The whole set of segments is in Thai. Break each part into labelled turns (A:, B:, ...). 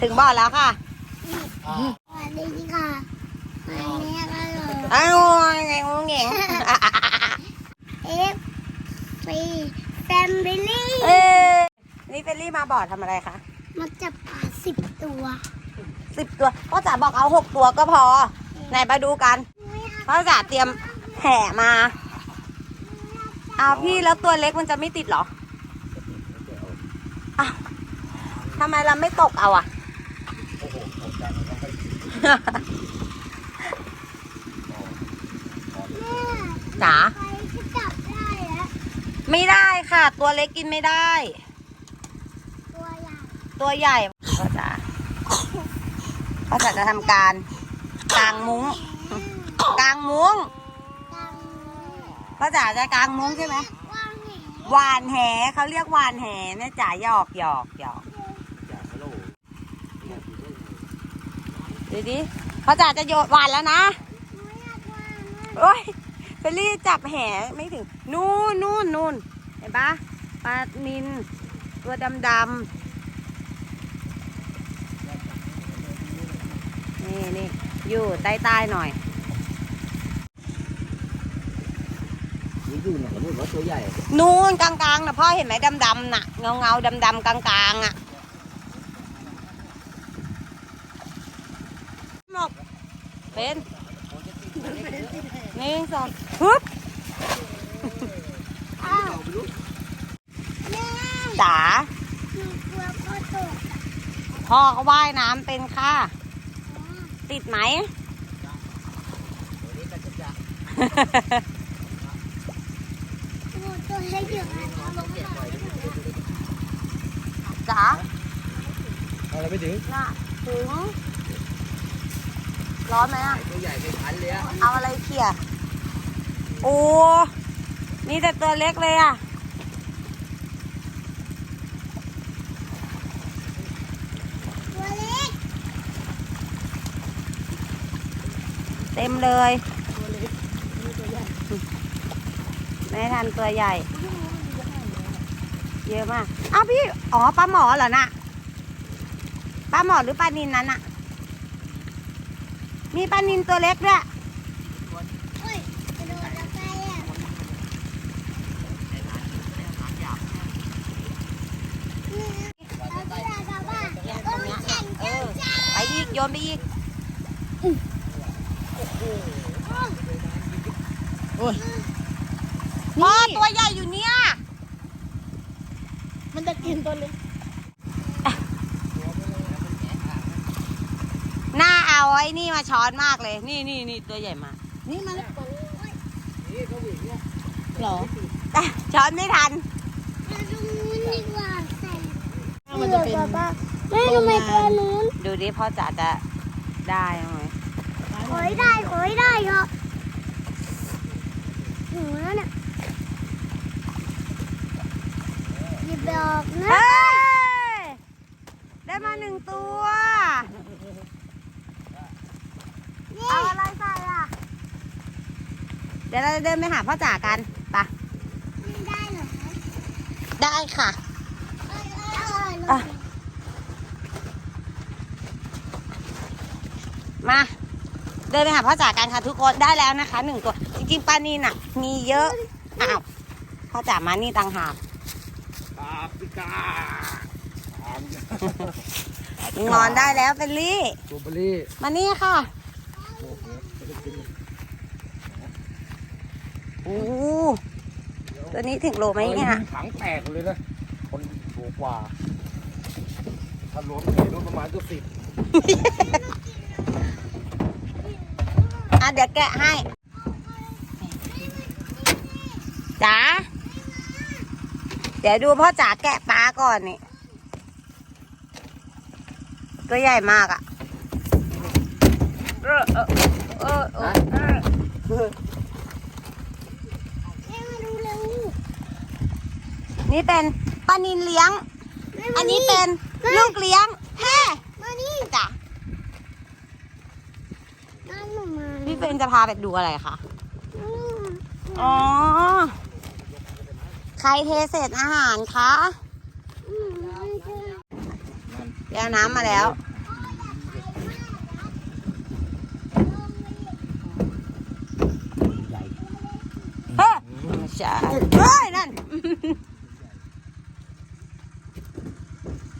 A: ถึงบ่อแล้วค่ะ
B: สวัสดีค่ะวันนี้ก็เลย
A: อ้าวไงงงเงง
B: เอฟฟีแฟมิลี่
A: เอ้ยนี่เฟลลี่มาบ่อทำอะไรคะ
B: มาจับปลาสิบตัว
A: สิบตัวพ่อจ๋าบอกเอาหกตัวก็พอไหนมาดูกันพ่อจ๋าเตรียมแห่มาเอาพี่แล้วตัวเล็กมันจะไม่ติดเหรออ้าวทำไมเราไม่ตกเอาอะ
B: แม่
A: จ๋า
B: ใครจะจับได้แล้ว
A: ไม่ได้ค่ะ ตัวเล็กกินไม่ได้
B: ตัวใหญ่
A: ตัวใหญ่พ่อจ๋าพ่อจ๋าจะทำการกางมุ้งกางมุ้ง
B: ตัง
A: พ่อจ๋าจะกางมุ้งใช่ไหม
B: ว่างเห
A: หวานแหเขาเรียกหวานแหนะจ๋าหยอกหยอกหยอก ดูดิพ่อจ๋าจะโยนหวานแล้วนะ
B: หนูอยากว่าง
A: โอ้ยเฟลลี่จับแหไม่ถึง นู่นนู่นนู่นเห็นปะปลานินตัวดำดำๆนี่นี่อยู่ใต้ใต้ๆหน่อย
C: นี่อยู่ไหนนู่นว่าตัวใหญ่
A: นู่นกลางๆนะพ่อเห็นไหมดำดำๆน่ะเงาเงาดำดำๆกลางๆอะหมก เป็นหนึ่งสองฮึบ
B: อ้าวแม่
A: จ๋า
B: หนูกลัวพ่อตก
A: พ่อก็ว่ายน้ำเป็นค่ะ ติดไหม
B: หนูตัวเล็กอยู่นะเอาลงมาหน่อย
A: จ๋า
C: เอาเราไปถึง
A: น่ะถึง ร้อนไหมอะ
C: ตัวใหญ่เป็นพันเลยอะ
A: เอาอะไรเขี่ยโอ้มีแต่ตัวเล็กเลยอะ
B: ตัวเล็ก
A: เต็มเลยไม่ทันตัวใหญ่ เยอะมากอ้าวพี่ อ๋อปลาหมอเหรอน่ะปลาหมอหรือปลานินนั้นน่ะ มีปลานินตัวเล็กด้วย
B: เฮ้ยกระโดดลงไปอะเอาที่ไหนกันบ้าง
A: เนี่ย
B: เอ
A: ตรง
B: อ
A: เนี้ย
B: แข่ง
A: เอ
B: กัน
A: อ
B: จ้า
A: ไปอีก โยนไปอีกพ่อตัวใหญ่อยู่เนี่ย
B: มันจะกินตัวเล็ก
A: หน้า เอาไอ้นี่มาช้อนมากเลย นี่นี่นี่ตัวใหญ่มาก
B: นี่มัน
C: นี่เขาวิ่งเนี่ย
B: หรอ
A: แต่ช้อนไม่ทัน
B: มาดูนู้นดีกว่าใส่
D: มันจะเป็น
B: แม่ทำไมตัวนู้น
A: ดูดิพ่อจ๋าจะได้ไหม
B: ขอยได้ขอยได้เหรอหนูแล้วเนี่ยหยิบดอกนะ
A: เฮ้ย ได้มาหนึ่งตัว เอาอะไรใส่อะ เดี๋ยวเราจะเดินไปหาพ่อจ๋ากันไปะ
B: ไม่ได้เหรอ
A: ได้ค่ะ
B: เอ้ยเอ้ยเอ้ย
A: อะ มา เดินไปหาพ่อจ๋ากันค่ะทุกคนได้แล้วนะคะหนึ่งตัว จริงๆปลานีน่ะ มีเยอะอ้าวพ่อจ๋ามานี่ต่างหาก
C: ปาปิกา
A: งอนได้แล้วเฟลลี่
C: ตัวเบลลี่
A: มานี่ค่ะ โอ้ตัวนี้ถึงโลไหมเนี่ย
C: ถังแตกเลยนะ คนโหกว่าถ้ารวมเทรวมประมาณเกือบสิบ
A: อะเดี๋ยวแกะให้จ๋าเดี๋ยวดูพ่อจ๋าแกะปลาก่อนนี่ตัวใหญ่มากอะเออเออเออเออเออ
B: แม่มาดูเร็ว
A: นี่เป็นปลานินเลี้ยง
B: แม่
A: อั
B: มาน
A: นี้เป็นลูกเลี้ยงแฮ่
B: มานี่
A: จ๋า
B: นั่นหนูมา
A: พี่เฟรนจะพาไปดูอะไรคะ
B: อืม
A: อ๋อ ใครเทเศษอาหารคะ
B: อืมมันจะ
A: เดี๋ยวเอาน้ำมาแล้ว
C: ใหญ่
A: เฮ้ยไม่ใช่เฮ้ยนั่น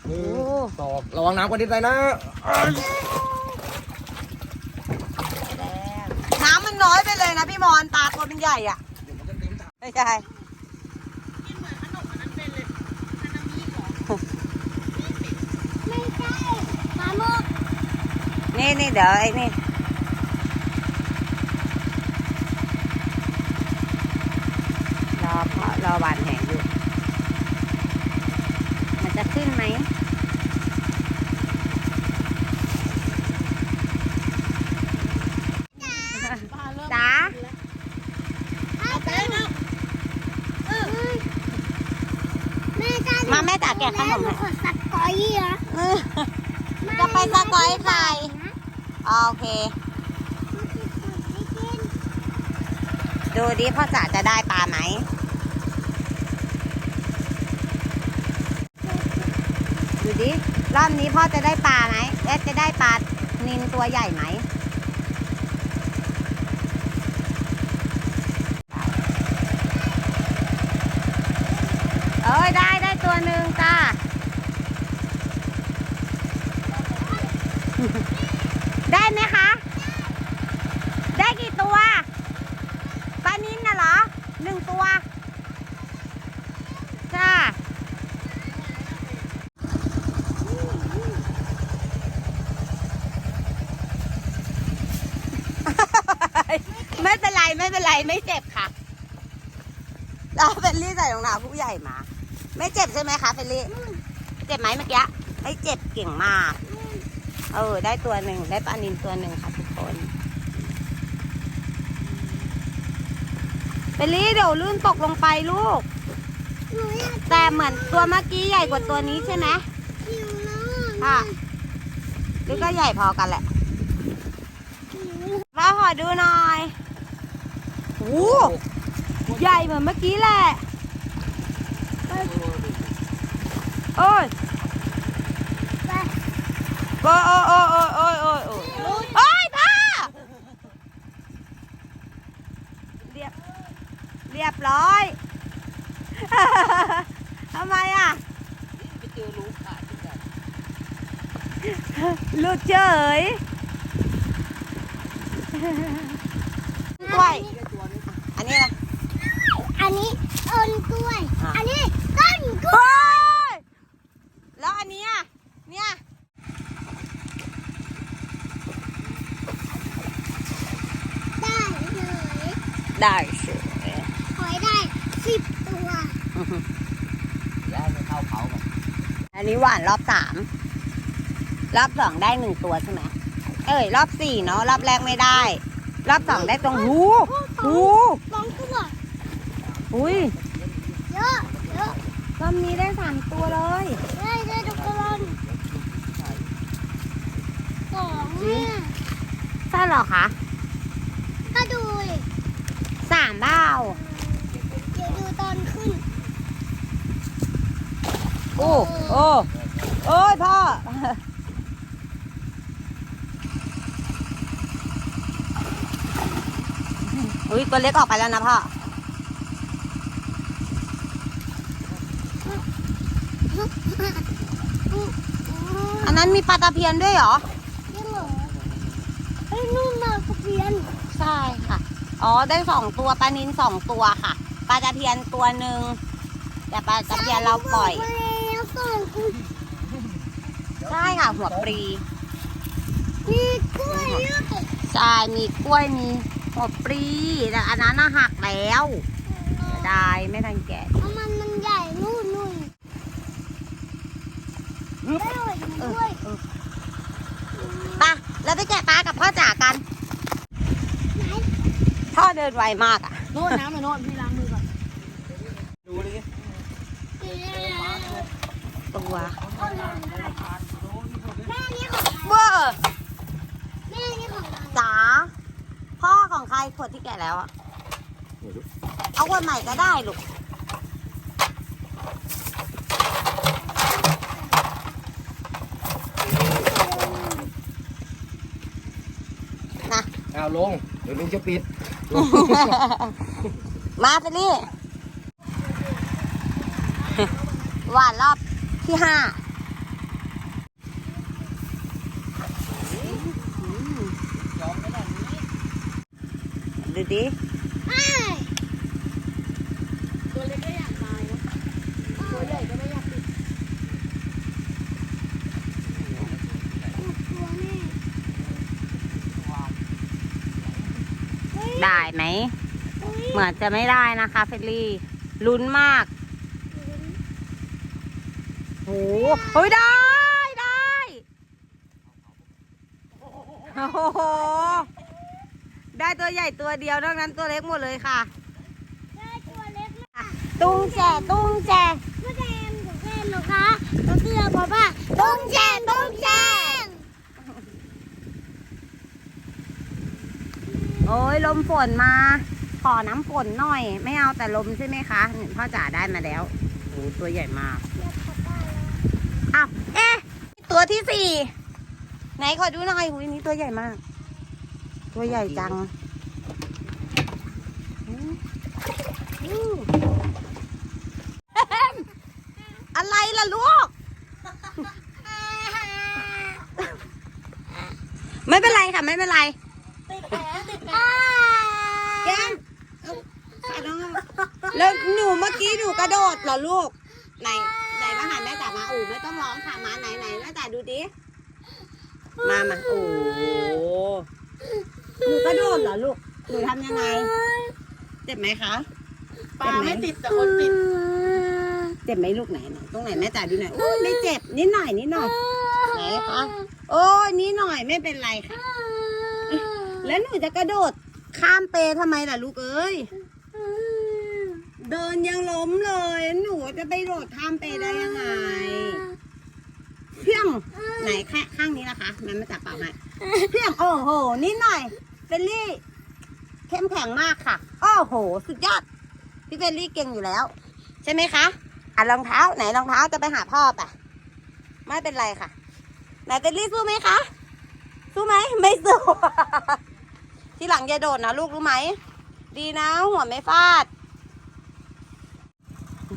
C: ห นึ่งสองระวังน้ำกันนิดหน่อยนะ
A: น้ำมันน้อยไปเลยนะพี่มอนปลาตัวเป็นใหญ่อะไม่ใช่นี่นี่เดี๋ยวไอ้นี่รอเพราะรอหวานแหงอยู่ มันจะขึ้นไหม จ๋า
B: เอาไปแล้วเออแม่จ้า
A: มาแม่จ๋าแกะ ขนม
B: แม่
A: ให้
B: ขอสักก้อยเหรอ
A: เออจะไปสกอยไข่โอเค ดูดิพ่อจ๋าจะได้ปลาไหม ดูดิ รอบนี้พ่อจะได้ปลาไหมเอ๊ะจะได้ปลานินตัวใหญ่ไหม เอ้ย ได้ได้ตัวหนึ่งจ้า ได้ไหมคะ ได้กี่ตัวปลานินน่ะเหรอหนึ่ง ตัว จ้า ไม่เป็นไร ไม่เป็นไร ไม่เจ็บค่ะเราเฟลลี่ใส่รองเท้าผู้ใหญ่มา ไม่เจ็บใช่ไหมคะเฟลลี่ เจ็บไหมเมื่อกี้ ไม่เจ็บเก่งมาก เออ ได้ตัวหนึ่ง ได้ปลานินตัวหนึ่งค่ะทุกคน เฟลลี่เดี๋ยวลื่นตกลงไปลูก
B: หนูอยาก
A: แต่เหมือนตัวเมื่อกี้ใหญ่กว่าตัวนี้ใช่ไหม
B: กินน้
A: ค่ะ หรือก็ใหญ่พอกันแหละมาขอดูหน่อยโอ้ใหญ่เหมือนเมื่อกี้แหละ โอ้ย
B: ไป
A: โอ้ยโอ้ยโอ้ยโอ้ยโอ้ยโอ้ยโอ้ยโอ้ยพ่อเรียบ เรียบร้อย ทำไมอะหลุดเฉยกล้วย อันนี้นะ
B: อันนี้ต้นกล้วย
A: อะ
B: อันนี้ต้นกล้วย
A: กล้วย แล้วอันนี้อะ เนี่ย
B: ได้เลย
A: ได้เฉย
B: หอยได้สิบตัว
C: ย้ายไปเข้าเขาก่อน
A: อันนี้หวานรอบสามรอบสองได้หนึ่งตัวใช่ไหมเอ้ยรอบสี่เนาะรอบแรกไม่ได้ รอบสองได้ตรงหูหู
B: สองตัว
A: อุ้ย
B: เยอะเยอะ
A: รอบนี้ได้สามตัวเลย
B: ได้ได้ทุกคนสองเนี่ย
A: ใช่เหรอคะ
B: ก็ดูดิ
A: สามเบ้า
B: เดี๋ยวดูตอนขึ้น
A: โอ้โอ้โอ้ยพ่ออุ้ยตัวเล็กออกไปแล้วนะพ่ออันนั้นมีปลาตะเพียนด้วยเหรอ
B: จริงเหรอไอ้ยนู่นน่ะกระเพียน
A: ใช่ค่ะ อ๋อได้สองตัวปลานินสองตัวค่ะปลาตะเพียนตัวหนึ่งแต่ปลาตะเพียนเราปล่อย ใช่ค่ะหัวปรี
B: มีกล้วยด้วย
A: ใช่มีกล้วยมีหัวปรีแต่อันนั้นน่ะหักแล้วเสียดายไม่ทันแกะ
B: เพราะมันมันใหญ่นู่นนู่นได้หอยด้วย
A: ไปะแล้วไปแกะปลากับพ่อจ๋ากัน
B: ไหน
A: พ่อเดินไวมากอะ
D: โน่นน้ำเลยโน่นพี่
A: วั
B: ว
A: เบอร์จ๋าพ่อของใครขวดที่แก่แล้วอะเอาขวดใหม่ก็ได้ลูก
C: นะเอาลงเดี๋ยวลุงจะปิด
A: มาสิลี่หวานรอบ ที่ห้าดูดิ
D: ตัวเล็กก็อยากตายนะตัวใหญ่ก็ไม่อยากติด
A: ได้ไหม เหมือนจะไม่ได้นะคะเฟลลี่ลุ้นมาก โอ้โหเฮ้ยได้ได้โอ้โหได้ตัวใหญ่ตัวเดียวนอกนั้นตัวเล็กหมดเลยค่ะ
B: ได้ตัวเล็กมาก
A: ตุ้งแจตุ้งแจ
B: แม่แดงของแม่หนูคะก็คือบอกว่าตุ้งแจงตุ้งแจง
A: โอ้ยลมฝนมา ขอน้ำฝนหน่อย ไม่เอาแต่ลมใช่ไหมคะนี่พ่อจ๋าได้มาแล้วโอ้ตัวใหญ่มาก อ้าวเอ๊ะตัวที่สี่ไหนขอดูหน่อยหุยนี่ตัวใหญ่มาก ตัวใหญ่จังอืมอืมอะไรล่ะลูก ไม่เป็นไรค่ะ ไม่เป็นไรแก้มเอาใส่น้องเอาแล้วหนูเมื่อกี้หนูกระโดดเหรอลูก ไหน ไม่ต้องร้องค่ะมาไหนไหนแม่จ๋าดูดิมามาโอ้โหหนูกระโดดเหรอลูกหนูทำยังไง เจ็บไหมคะ
D: ปลาไม่ติดแต่คนติด
A: เจ็บไหมลูกไหนไหนตรงไหนแม่จ๋าดูหน่อยโอ้ยไม่เจ็บนิดหน่อยนิดหน่อยไหนคะโอ้ยนิดหน่อยไม่เป็นไรค่ะ แล้วหนูจะกระโดดข้ามเปทำไมล่ะลูกเอ้ย เดินยังล้มเลย หนูจะไปโดดข้ามเปได้ยังไงเพียงไหนแค่ข้างนี้นะคะแม่มาจับเปล่าให้เพียงโอ้โหนิดหน่อยเฟลลี่ เข้มแข็งมากค่ะ โอ้โห สุดยอด พี่เฟลลี่เก่งอยู่แล้ว ใช่ไหมคะอะรองเท้า ไหนรองเท้าจะไปหาพ่อปะไม่เป็นไรค่ะ ไหนเฟลลี่สู้ไหมคะสู้ไหมไม่สู้ ที่หลังอย่าโดดนะลูกรู้ไหม ดีนะหัวไม่ฟาด นั่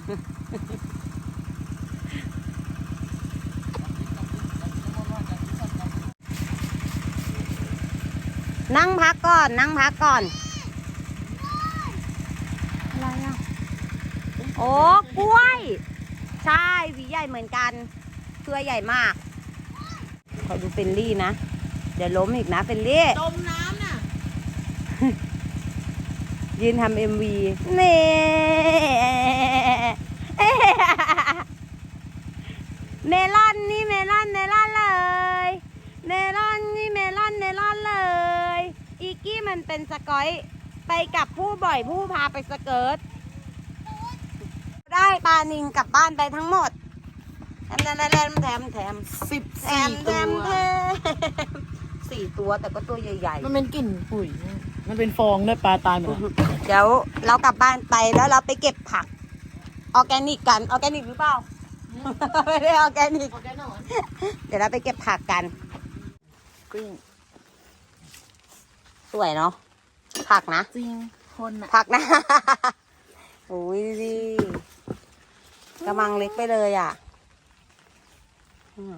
A: งพักก่อน นั่งพักก่อน อะไรอะ โอ้กล้วย ใช่หวีใหญ่เหมือนกันตัวใหญ่มาก ขอดูเฟลลี่นะ เดี๋ยวล้มอีกนะเฟลลี่
D: จมน้ำน่ะ
A: ยืนทำเอ็มวีนี่เมลอนนี่เมลอนเมลอนเลย เมลอนนี่เมลอนเมลอนเลย อีกี้มันเป็นสกอย ไปกับผู้บ่อยผู้พาไปสเกิร์ตได้ปลานิงกลับบ้านไปทั้งหมดแถมแถมแถมแถมแถม
D: สิบ
A: แถ
D: สี่
A: มแถ
D: ตัว
A: มแถมสี่ตัวแต่ก็ตัวใหญ่ๆ
D: มันเป็นกลิ่นปุ๋ยนะ มันเป็นฟองด้วยปลาตายหมดแล้ว
A: เดี๋ยวเรากลับบ้านไปแล้วเราไปเก็บผัก ออร์แกนิกกันออร์แกนิกหรือเปล่า ไม่ได้ออร์แกนิก
D: ออกแน่นอน
A: เดี๋ยวเราไปเก็บผักกัน
D: จริง
A: สวยเนาะผักนะ
D: จริงคนอะ
A: ผักนะ โอ้ยดิกำลังเล็กไปเลยอะอืม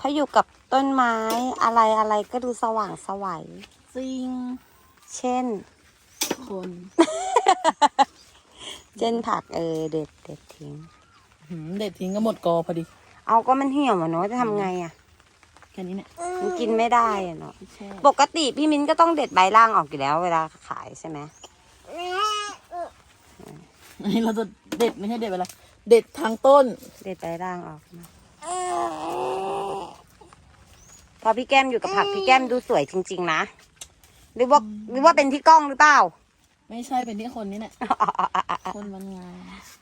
A: ถ้าอยู่กับต้นไม้อะไรอะไรก็ดูสว่างสวัย
D: จริง
A: เช่น
D: คน
A: เช่นผักเออเด็ดเด็ดทิ้ง
D: หืมเด็ดทิ้งก็หมดกอพอดี
A: เอาก็มันเหี่ยวอะเนาะจะทำไงอะ
D: แค่นี้เนี่ย
A: มันกินไม่ได้อะเนาะ
D: ใช่
A: ปกติพี่มิ้นก็ต้องเด็ดใบล่างออกอยู่แล้วเวลาขายใช่ไหม
D: อันนี้เราจะเด็ดไม่ใช่เด็ดไปละเด็ดทางต้น
A: เด็ดใบล่างออกนะพอพี่แก้มอยู่กับผักพี่แก้มดูสวยจริง ๆ นะ หรือว่าหรือว่าเป็นที่กล้องหรือเปล่า
D: ไม่ใช่เป็นที่คนนี่แหละคนมันงาม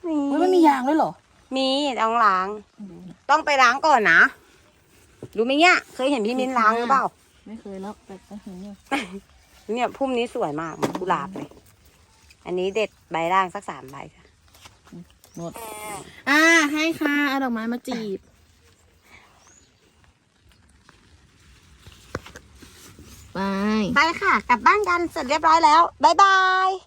A: นี่
D: เฮ้ยมันมียางด้วยเหรอ
A: มีต้องล้าง ต้องไปล้างก่อนนะรู้ไหมเนี่ยเคยเห็นพี่มิ้นล้างหรือเปล่า
D: ไม่เคยแล้วแต่ก็เห็นอยู่
A: เนี่ยพุ่มนี้สวยมากเหมือนกุหลาบเลย อันนี้เด็ดใบล่างสักสามใบค่ะ
D: หมด อ่าให้ค่ะเอาดอกไม้มาจีบ ไป
A: ไปค่ะ กลับบ้านกันเสร็จเรียบร้อยแล้ว บ๊ายบาย